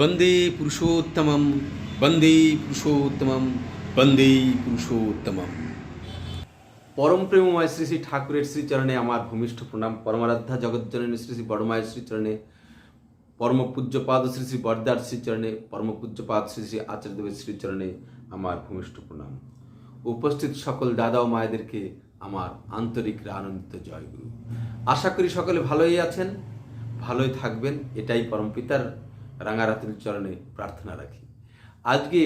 বন্দে পুরুষোত্তমম বন্দে পুরুষোত্তমম বন্দে পুরুষোত্তমম। পরম প্রেমময় শ্রী শ্রী ঠাকুরের শ্রীচরণে আমার ভূমিষ্ঠ প্রণাম। পরমারাধ্যা জগজ্জননী শ্রী শ্রী বড়মায়ের শ্রীচরণে পরম পূজ্যপাদ শ্রী শ্রী বরদার শ্রীচরণে পরম পূজ্যপাদ শ্রী শ্রী আচার্যদেবের শ্রীচরণে আমার ভূমিষ্ঠ প্রণাম। উপস্থিত সকল দাদা ও মায়েদেরকে আমার আন্তরিক আনন্দিত জয়গুরু। আশা করি সকলে ভালোই আছেন, ভালোই থাকবেন, এটাই পরমপিতার রাঙারাতুল চরণে প্রার্থনা রাখি। আজকে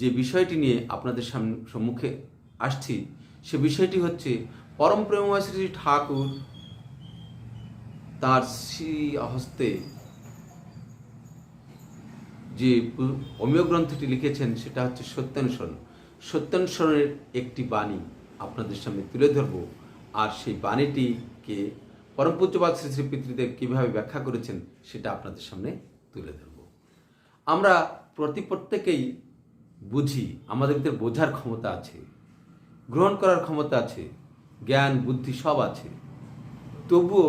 যে বিষয়টি নিয়ে আপনাদের সামনে সম্মুখে আসছি, সে বিষয়টি হচ্ছে পরম প্রেমময় শ্রী ঠাকুর তার শ্রী হস্তে যে অমীয় গ্রন্থটি লিখেছেন, সেটা হচ্ছে সত্যানুসরণ সত্যানুসরণের একটি বাণী আপনাদের সামনে তুলে ধরব। আর সেই বাণীটিকে পরম পূজ্যপাত শ্রী শ্রী পিতৃদেব কীভাবে ব্যাখ্যা করেছেন, সেটা আপনাদের সামনে তুলে ধরব। আমরা প্রতি প্রত্যেকেই বুঝি, আমাদের ভিতরে বোঝার ক্ষমতা আছে, গ্রহণ করার ক্ষমতা আছে, জ্ঞান, বুদ্ধি সব আছে। তবুও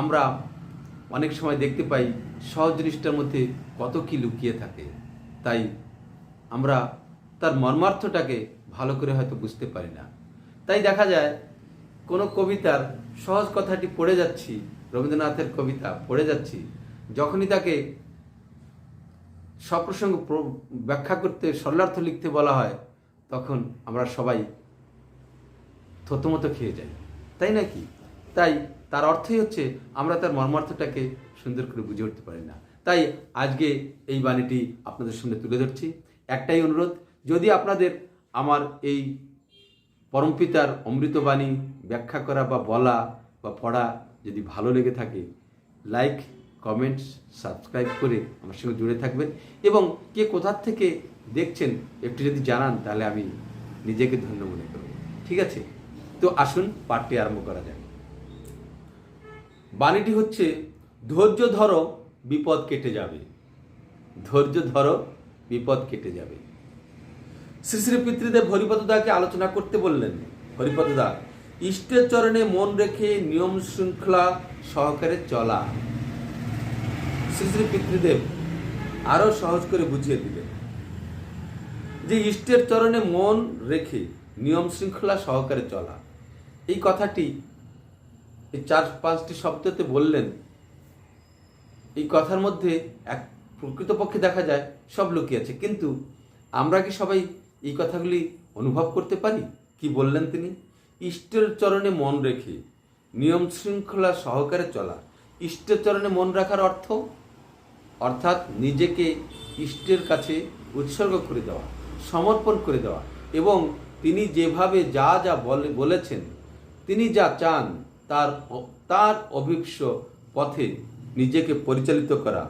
আমরা অনেক সময় দেখতে পাই, সহজ জিনিসটার মধ্যে কত কি লুকিয়ে থাকে, তাই আমরা তার মর্মার্থটাকে ভালো করে হয়তো বুঝতে পারি না। তাই দেখা যায়, কোনো কবিতার সহজ কথাটি পড়ে যাচ্ছি, রবীন্দ্রনাথের কবিতা পড়ে যাচ্ছি যখনই তাকে সপ্রসঙ্গ প্র- ব্যাখ্যা করতে, সরলার্থ লিখতে বলা হয়, তখন আমরা সবাই থতমত খেয়ে যাই। তাই নাকি তাই তার অর্থই হচ্ছে আমরা তার মর্মার্থটাকে সুন্দর করে বুঝে উঠতে পারি না। তাই আজকে এই বাণীটি আপনাদের সামনে তুলে ধরছি। একটাই অনুরোধ, যদি আপনাদের আমার এই পরমপিতার অমৃতবাণী ব্যাখ্যা করা বা বলা বা পড়া যদি ভালো লেগে থাকে, লাইক কমেন্টস সাবস্ক্রাইব করে আমার সঙ্গে জুড়ে থাকবেন এবং কে কোথার থেকে দেখছেন, একটু যদি জানান, তাহলে আমি নিজেকে ধন্য মনে করব। ঠিক আছে? তো আসুন পাঠটি আরম্ভ করা যাক। বাণীটি হচ্ছে, ধৈর্য ধরো, বিপদ কেটে যাবে। ধৈর্য ধরো, বিপদ কেটে যাবে। শ্রী শ্রী পিতৃদেব হরিপদদাকে আলোচনা করতে বললেন। হরিপদদা ইষ্টের চরণে মন রেখে নিয়ম শৃঙ্খলা সহকারে চলা। শ্রী শ্রী পিতৃদেব আরও সহজ করে বুঝিয়ে দিলেন যে ইষ্টের চরণে মন রেখে নিয়ম শৃঙ্খলা সহকারে চলা। এই কথাটি এই চার পাঁচটি শব্দতে বললেন। এই কথার মধ্যে এক প্রকৃতপক্ষে দেখা যায় সব লুকিয়ে আছে। কিন্তু আমরা কি সবাই এই কথাগুলি অনুভব করতে পারি? কি বললেন তিনি? ইষ্টের চরণে মন রেখে নিয়ম শৃঙ্খলা সহকারে চলা। ইষ্টের চরণে মন রাখার অর্থ অর্থাৎ নিজেকে ইষ্টের কাছে উৎসর্গ করে দেওয়া, সমর্পণ করে দেওয়া এবং তিনি যেভাবে যা যা বলে বলেছেন, তিনি যা চান তার তার অভিপ্স পথে নিজেকে পরিচালিত করা।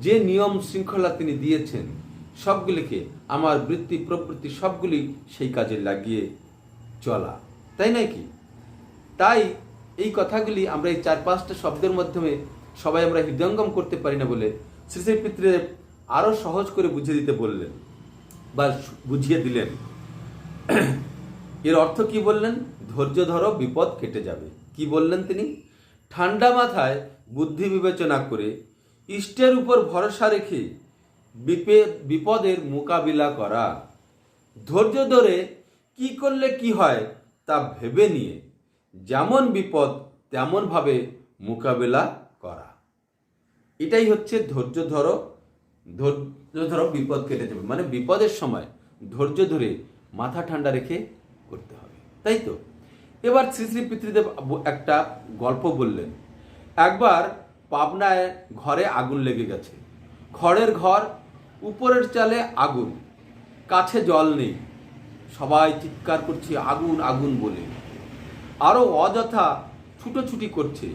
যে নিয়ম শৃঙ্খলা তিনি দিয়েছেন, সবগুলিকে আমার বৃত্তি প্রবৃত্তি সবগুলি সেই কাজে লাগিয়ে চলা। তাই নয় কি? তাই এই কথাগুলি আমরা এই চার পাঁচটা শব্দের মাধ্যমে সবাই আমরা হৃদয়ঙ্গম করতে পারি না বলে শ্রী শ্রী পিতৃদেব আরও সহজ করে বুঝিয়ে দিতে বললেন, বা বুঝিয়ে দিলেন। এর অর্থ কি বললেন? ধৈর্য ধরো, বিপদ কেটে যাবে। কি বললেন তিনি? ঠান্ডা মাথায় বুদ্ধি বিবেচনা করে ইষ্টের উপর ভরসা রেখে বিপে- বিপদের মোকাবিলা করা। ধৈর্য ধরে কি করলে কি হয় তা ভেবে নিয়ে, যেমন বিপদ, তেমনভাবে মোকাবিলা এটাই হচ্ছে ধৈর্য ধরো ধৈর্য ধরো বিপদ কেটে যাবে। মানে বিপদের সময় ধৈর্য ধরে মাথা ঠান্ডা রেখে করতে হবে, তাই তো? এবার শ্রী শ্রী পিতৃদেব একটা গল্প বললেন। একবার পাবনায় ঘরে আগুন লেগে গেছে। খড়ের ঘর, উপরের চালে আগুন, কাছে জল নেই। সবাই চিৎকার করছে, আগুন আগুন বলে। আরও অযথা ছুটোছুটি করছে।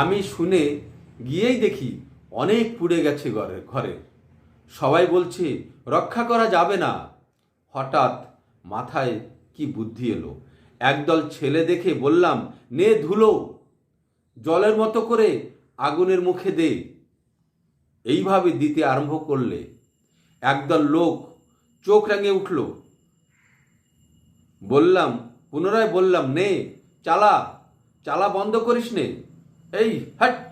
আমি শুনে গিয়েই দেখি অনেক পুড়ে গেছে ঘরে ঘরে। সবাই বলছে, রক্ষা করা যাবে না। হঠাৎ মাথায় কি বুদ্ধি এলো। একদল ছেলে দেখে বললাম, নে ধুলো, জলের মতো করে আগুনের মুখে দে। এইভাবে দিতে আরম্ভ করলে একদল লোক চোখ রাঙে উঠল। বললাম, পুনরায় বললাম, নে, চালা চালা বন্ধ করিস নে। এই, হাট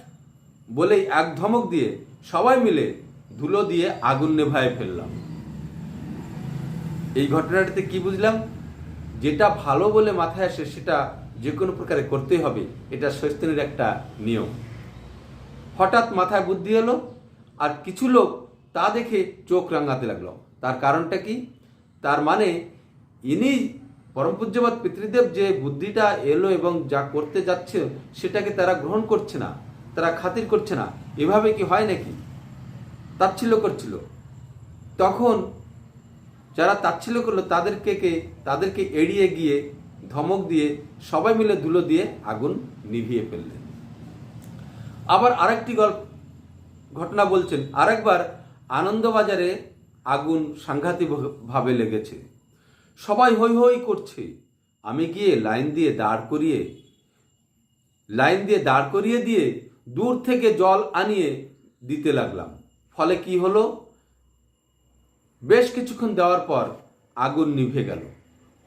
বলেই এক ধমক দিয়ে সবাই মিলে ধুলো দিয়ে আগুন নেভায় ফেললাম। এই ঘটনাটিতে কি বুঝলাম? যেটা ভালো বলে মাথায় আসে সেটা যে কোনো প্রকারে করতেই হবে, এটা শৈস্তানের একটা নিয়ম। হঠাৎ মাথায় বুদ্ধি এলো আর কিছু লোক তা দেখে চোখ রাঙাতে লাগল। তার কারণটা কি? তার মানে ইনি পরম পূজ্যবাদ পিতৃদেব যে বুদ্ধিটা এলো এবং যা করতে যাচ্ছে সেটাকে তারা গ্রহণ করছে না। তারা খাতির করছে না। এভাবে কি হয় নাকি? তাচ্ছিল্য করছিল। তখন যারা তাচ্ছিল্য করল, তাদেরকে কে? তাদেরকে এড়িয়ে গিয়ে ধমক দিয়ে সবাই মিলে ধুলো দিয়ে আগুন নিভিয়ে ফেললেন। আবার আরেকটি গল্প, ঘটনা বলছেন, আরেকবার আনন্দবাজারে আগুন সাংঘাতিকভাবে লেগেছে। সবাই হই হই করছে। আমি গিয়ে লাইন দিয়ে দাঁড় করিয়ে, লাইন দিয়ে দাঁড় করিয়ে দিয়ে দূর থেকে জল আনিয়ে দিতে লাগলাম। ফলে কি হলো? বেশ কিছুক্ষণ দেওয়ার পর আগুন নিভে গেল।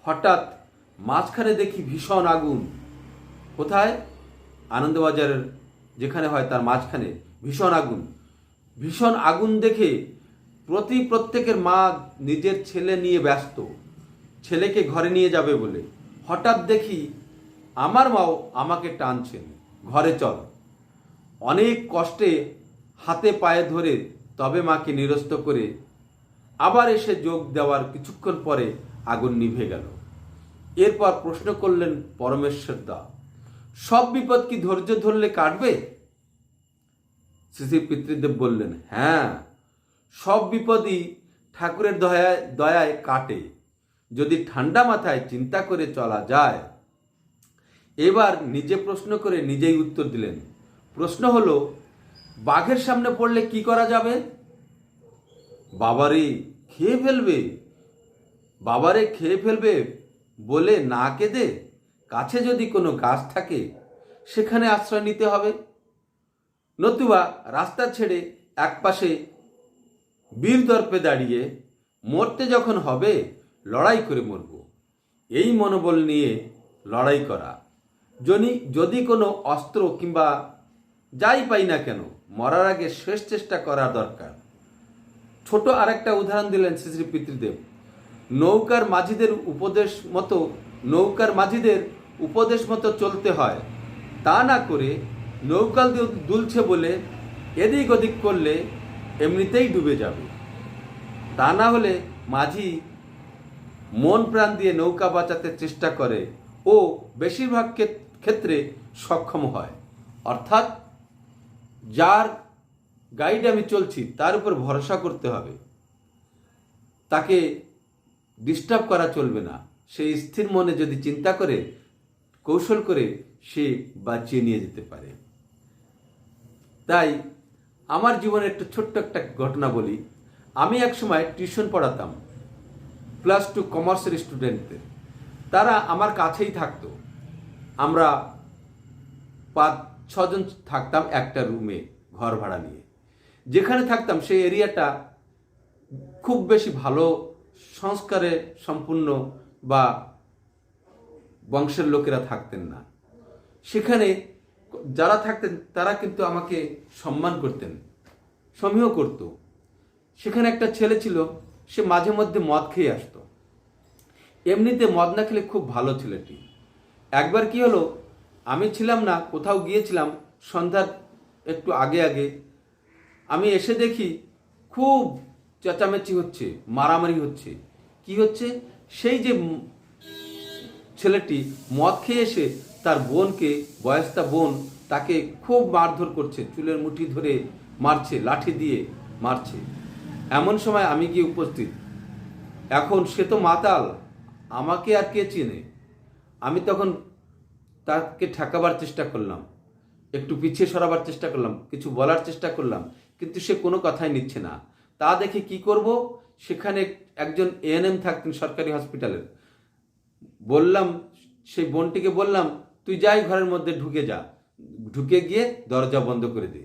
হঠাৎ মাঝখানে দেখি ভীষণ আগুন। কোথায়? আনন্দবাজারের যেখানে হয় তার মাঝখানে ভীষণ আগুন। ভীষণ আগুন দেখে প্রতি প্রত্যেকের মা নিজের ছেলে নিয়ে ব্যস্ত। ছেলেকে ঘরে নিয়ে যাবে বলে। হঠাৎ দেখি আমার মাও আমাকে টানছেন। ঘরে চল। অনেক কষ্টে হাতে পায়ে ধরে তবে মাকে নিরস্ত করে আবার এসে যোগ দেওয়ার কিছুক্ষণ পরে আগুন নিভে গেল। এরপর প্রশ্ন করলেন, পরমেশ্বর দা, সব বিপদ কি ধৈর্য ধরলে কাটবে? শ্রী পিতৃদেব বললেন হ্যাঁ সব বিপদই ঠাকুরের দয়ায় দয়ায় কাটে। যদি ঠান্ডা মাথায় চিন্তা করে চলা যায়। এবার নিজে প্রশ্ন করে নিজেই উত্তর দিলেন প্রশ্ন হলো, বাঘের সামনে পড়লে কি করা যাবে? বাবারে, খেয়ে ফেলবে। বাবারে, খেয়ে ফেলবে বলে না কেঁদে কাছে যদি কোনো গাছ থাকে, সেখানে আশ্রয় নিতে হবে। নতুবা রাস্তা ছেড়ে একপাশে বীর দর্পে দাঁড়িয়ে মরতে যখন হবে, লড়াই করে মরব। এই মনোবল নিয়ে লড়াই করা। যদি যদি কোনো অস্ত্র কিংবা যাই পাই না কেন, মরার আগে শেষ চেষ্টা করা দরকার। ছোট আরেকটা উদাহরণ দিলেন শ্রী শ্রী পিতৃদেব। নৌকার মাঝিদের উপদেশ মতো, নৌকার মাঝিদের উপদেশ মতো চলতে হয়। তা না করে নৌকা দু- দুলছে বলে এদিক ওদিক করলে এমনিতেই ডুবে যাবে। তা না হলে মাঝি মন প্রাণ দিয়ে নৌকা বাঁচাতে চেষ্টা করে ও বেশিরভাগ ক্ষেত্রে সক্ষম হয়। অর্থাৎ যার গাইড আমি চলছি, তার উপর ভরসা করতে হবে। তাকে ডিস্টার্ব করা চলবে না। সে স্থির মনে যদি চিন্তা করে, কৌশল করে, সে বাঁচিয়ে নিয়ে যেতে পারে। তাই আমার জীবনে একটা ছোট্ট একটা ঘটনা বলি। আমি এক সময় টিউশন পড়াতাম প্লাস টু কমার্সের স্টুডেন্টদের তারা আমার কাছেই থাকতো। আমরা পাঁচ ছজন থাকতাম একটা রুমে ঘর ভাড়া নিয়ে। যেখানে থাকতাম সেই এরিয়াটা খুব বেশি ভালো সংস্কারে সম্পূর্ণ বা বংশের লোকেরা থাকতেন না। সেখানে যারা থাকতেন তারা কিন্তু আমাকে সম্মান করতেন, সমীহ করত। সেখানে একটা ছেলে ছিল, সে মাঝে মধ্যে মদ খেয়ে আসতো। এমনিতে মদ না খেলে খুব ভালো ছেলেটি। একবার কি হলো আমি ছিলাম না, কোথাও গিয়েছিলাম সন্ধ্যার একটু আগে আগে। আমি এসে দেখি খুব চেঁচামেচি হচ্ছে, মারামারি হচ্ছে। কি হচ্ছে? সেই যে ছেলেটি মদ খেয়ে এসে তার বোনকে বয়স্তা বোন, তাকে খুব মারধর করছে, চুলের মুঠি ধরে মারছে, লাঠি দিয়ে মারছে। এমন সময় আমি গিয়ে উপস্থিত। এখন সে তো মাতাল, আমাকে আর কে চেনে? আমি তখন তাকে ঠেকাবার চেষ্টা করলাম। একটু পিছিয়ে সরাবার চেষ্টা করলাম, কিছু বলার চেষ্টা করলাম, কিন্তু সে কোনো কথাই নিচ্ছে না। তা দেখে কি করব? সেখানে একজন এএনএম থাকতেন সরকারি হসপিটালের বললাম, সেই বোনটিকে বললাম, তুই যাই ঘরের মধ্যে ঢুকে যা। ঢুকে গিয়ে দরজা বন্ধ করে দে।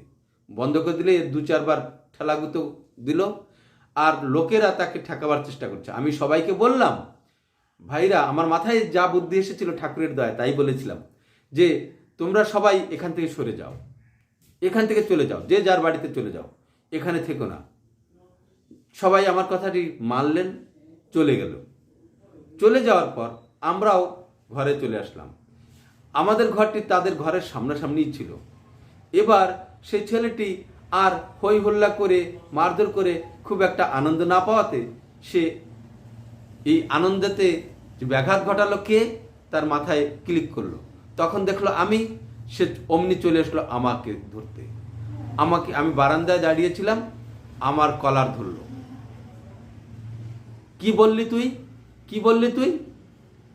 বন্ধ করে দিলে দু চারবার ঠেলাগুতো দিল, আর লোকেরা তাকে ঠেকাবার চেষ্টা করছে। আমি সবাইকে বললাম ভাইরা, আমার মাথায় যা বুদ্ধি এসেছিল ঠাকুরের দয়া তাই বলেছিলাম যে তোমরা সবাই এখান থেকে সরে যাও। এখান থেকে চলে যাও, যে যার বাড়িতে চলে যাও, এখানে থেকো না। সবাই আমার কথাটি মানলেন, চলে গেল। চলে যাওয়ার পর আমরাও ঘরে চলে আসলাম। আমাদের ঘরটি তাদের ঘরের সামনাসামনিই ছিল। এবার সেই ছেলেটি আর হই হল্লা করে, মারধর করে খুব একটা আনন্দ না পাওয়াতে সে এই আনন্দেতে ব্যাঘাত ঘটালো কে? তার মাথায় ক্লিক করল। তখন দেখল আমি, সে অমনি চলে আসলো আমাকে ধরতে। আমাকে, আমি বারান্দায় দাঁড়িয়েছিলাম, আমার কলার ধরলো। কি বললি তুই? কি বললি তুই?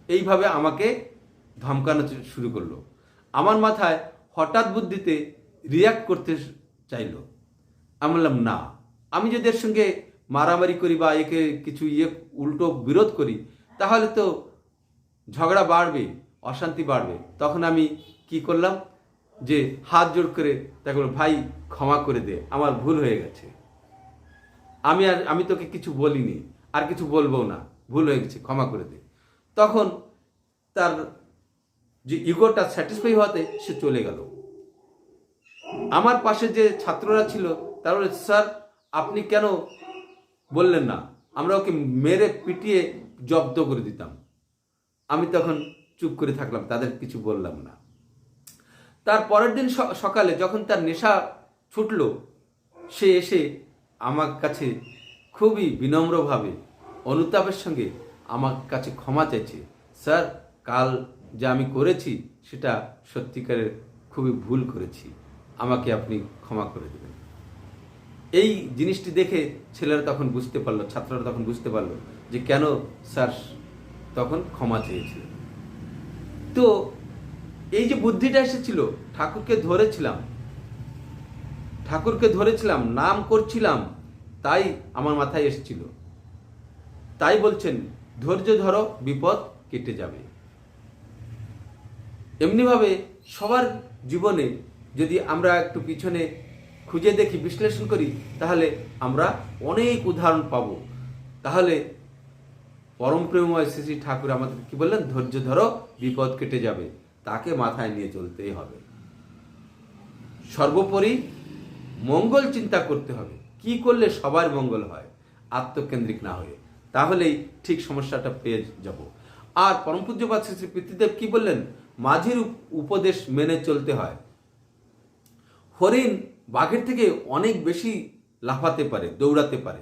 এইভাবে আমাকে ধমকানো শুরু করল। আমার মাথায় হঠাৎ বুদ্ধিতে রিয়াক্ট করতে চাইলো। আমি বললাম, না। আমি যদি এর সঙ্গে মারামারি করি বা একে কিছু ইয়ে উল্টো বিরোধ করি, তাহলে তো ঝগড়া বাড়বে, অশান্তি বাড়বে। তখন আমি কি করলাম যে হাত জোড় করে তাকে ভাই, ক্ষমা করে দে, আমার ভুল হয়ে গেছে। আমি আর, আমি তোকে কিছু বলিনি, আর কিছু বলব না, ভুল হয়ে গেছে, ক্ষমা করে দে। তখন তার যে ইগোটা স্যাটিসফাই হওয়াতে সে চলে গেল। আমার পাশে যে ছাত্ররা ছিল, তারা স্যার, আপনি কেন বললেন না। আমরা ওকে মেরে পিটিয়ে জব্দ করে দিতাম। আমি তখন চুপ করে থাকলাম, তাদের কিছু বললাম না। তার পরের দিন সকালে যখন তার নেশা ছুটলো, সে এসে আমার কাছে খুবই বিনম্রভাবে অনুতাপের সঙ্গে আমার কাছে ক্ষমা চাইছে, স্যার, কাল যা আমি করেছি, সেটা সত্যিকারের খুবই ভুল করেছি। আমাকে আপনি ক্ষমা করে দেবেন। এই জিনিসটি দেখে ছেলেরা তখন বুঝতে পারল, ছাত্ররা তখন বুঝতে পারল যে কেন স্যার তখন ক্ষমা চেয়েছিলেন। তো এই যে বুদ্ধিটা এসেছিল, ঠাকুরকে ধরেছিলাম ঠাকুরকে ধরেছিলাম, নাম করছিলাম, তাই আমার মাথায় এসেছিল। তাই বলছেন, ধৈর্য ধরো, বিপদ কেটে যাবে। এমনিভাবে সবার জীবনে যদি আমরা একটু পিছনে খুঁজে দেখি, বিশ্লেষণ করি, তাহলে আমরা অনেক উদাহরণ পাব। তাহলে পরম প্রেমময় শ্রী শ্রী ঠাকুর আমাদের কি বললেন? ধৈর্য ধরো, বিপদ কেটে যাবে। তাকে মাথায় নিয়ে চলতেই হবে। সর্বোপরি মঙ্গল চিন্তা করতে হবে। কি করলে সবার মঙ্গল হয়? আত্মকেন্দ্রিক না হয়ে। তাহলেই ঠিক সমস্যাটা পেয়ে যাব। আর পরম পূজ্যপাত শ্রী শ্রী পিতৃদেব কি বললেন? মাঝির উপদেশ মেনে চলতে হয়। হরিণ বাঘের থেকে অনেক বেশি লাফাতে পারে, দৌড়াতে পারে।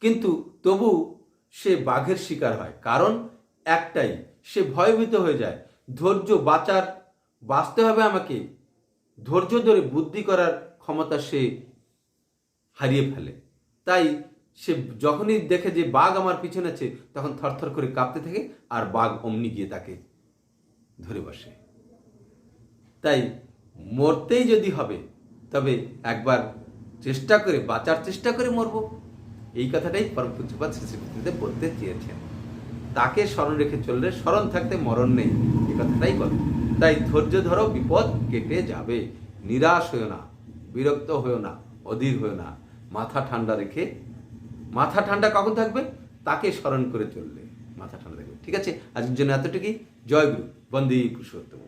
কিন্তু তবু সে বাঘের শিকার হয়। কারণ একটাই, সে ভয়ভীত হয়ে যায়। ধৈর্য বাঁচার, বাঁচতে হবে আমাকে। ধৈর্য ধরে বুদ্ধি করার ক্ষমতা সে হারিয়ে ফেলে। তাই সে যখনই দেখে যে বাঘ আমার পিছনে আছে, তখন থরথর করে কাঁপতে থাকে আর বাঘ অমনি গিয়ে তাকে ধরে বসে। তাই মরতেই যদি হবে তবে একবার চেষ্টা করে, বাঁচার চেষ্টা করে মরবো। এই কথাটাই পরম পূজ্যপাত শ্রী বলতে চেয়েছেন। তাকে স্মরণ রেখে চললে স্মরণ থাকতে মরণ নেই। এ কথাটাই বলে। তাই ধৈর্য ধরো, বিপদ কেটে যাবে। নিরাশ হয়েও না, বিরক্ত হয়েও না, অধীর হয়েও না। মাথা ঠান্ডা রেখে, মাথা ঠান্ডা কখন থাকবে? তাকে স্মরণ করে চললে মাথা ঠান্ডা থাকবে। ঠিক আছে? আজকের জন্য এতটুকুই। জয় গুরু। বন্দী পুরুষোত্তম।